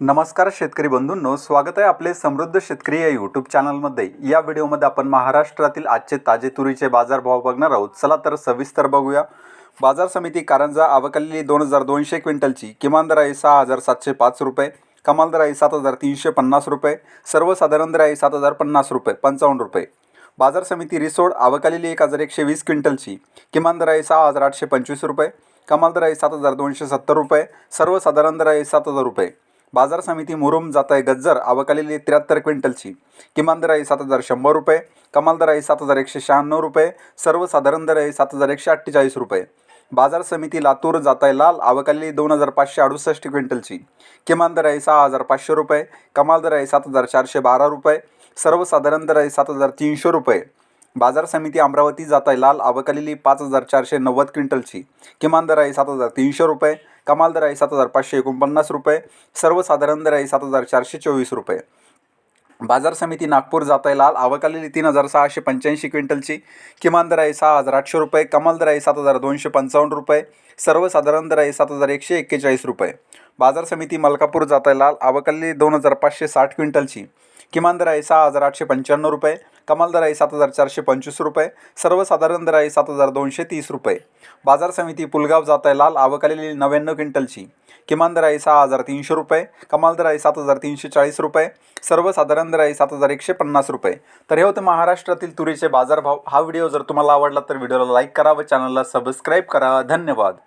नमस्कार शेतकरी बंधूंनो स्वागत आहे आपले समृद्ध शेतकरी या यूट्यूब चॅनलमध्ये या व्हिडिओमध्ये आपण महाराष्ट्रातील आजचे ताजे तुरीचे बाजारभाव बघणार आहोत. चला तर सविस्तर बघूया. बाजार समिती कारंजा आवकलेली दोन हजार दोनशे क्विंटलची किमान दर आहे सहा हजार सातशे पाच रुपये कमाल दर आहे सात हजार तीनशे पन्नास रुपये सर्वसाधारण दर आहे सात हजार पन्नास रुपये पंचावन्न रुपये. बाजार समिती रिसोड आवकालेली एक हजार एकशे वीस क्विंटलची किमान दर आहे सहा हजार आठशे पंचवीस रुपये कमाल दर आहे सात हजार दोनशे सत्तर रुपये सर्वसाधारण दर आहे सात हजार रुपये. बाजार समिती मुरुम जात आहे गज्जर आवकालेली त्र्याहत्तर क्विंटलची. किमान दर आहे सात हजार शंभर रुपये कमाल दर आहे सात हजार एकशे शहाण्णव रुपये सर्वसाधारण दर आहे सात हजार एकशे अठ्ठेचाळीस रुपये. बाजार समिती लातूर जात आहे लाल आवकालेली दोन हजार पाचशे अडुसष्ट क्विंटलची. किमान दर आहे सहा हजार पाचशे रुपये कमाल दर आहे सात हजार चारशे बारा रुपये सर्वसाधारण दर आहे सात हजार तीनशे रुपये. बाजार समिती अमरावती जात आहे लाल आवकालेली पाच हजार चारशे नव्वद क्विंटलची. किमान दर आहे सात हजार तीनशे रुपये कमाल दर आहे सात हजार पाचशे एकोणपन्नास रुपये. सर्वसाधारण दर आहे सात हजार चारशे चोवीस रुपये. बाजार समिती नागपूर जात आहे लाल. आवकालेली तीन हजार सहाशे पंच्याऐंशी क्विंटलची किमान दर आहे सहा हजार आठशे रुपये. कमाल दर आहे सात हजार दोनशे पंचावन्न रुपये. सर्वसाधारण दर आहे सात हजार एकशे एक्केचाळीस रुपये. बाजार समिती मलकापूर जात आहे लाल. आवकालेली दोन हजार पाचशे साठ क्विंटलची किमान दर आहे सहा हजार आठशे पंच्याण्णव रुपये. कमाल दर आहे सात हजार चारशे पंचवीस रुपये. सर्वसाधारण दर आहे सात हजार दोनशे तीस रुपये. बाजार समिती पुलगाव जात आहे लाल आवकालेली नव्याण्णव क्विंटलची. किमान दर आहे सहा हजार तीनशे रुपये. कमाल दर आहे सात हजार तीनशे चाळीस रुपये. सर्वसाधारण दर आहे सात हजार एकशे पन्नास रुपये. तर हे होते महाराष्ट्रातील तुरीचे बाजारभाव. हा व्हिडिओ जर तुम्हाला आवडला तर व्हिडिओला लाईक करा व चॅनलला सबस्क्राईब करा. धन्यवाद.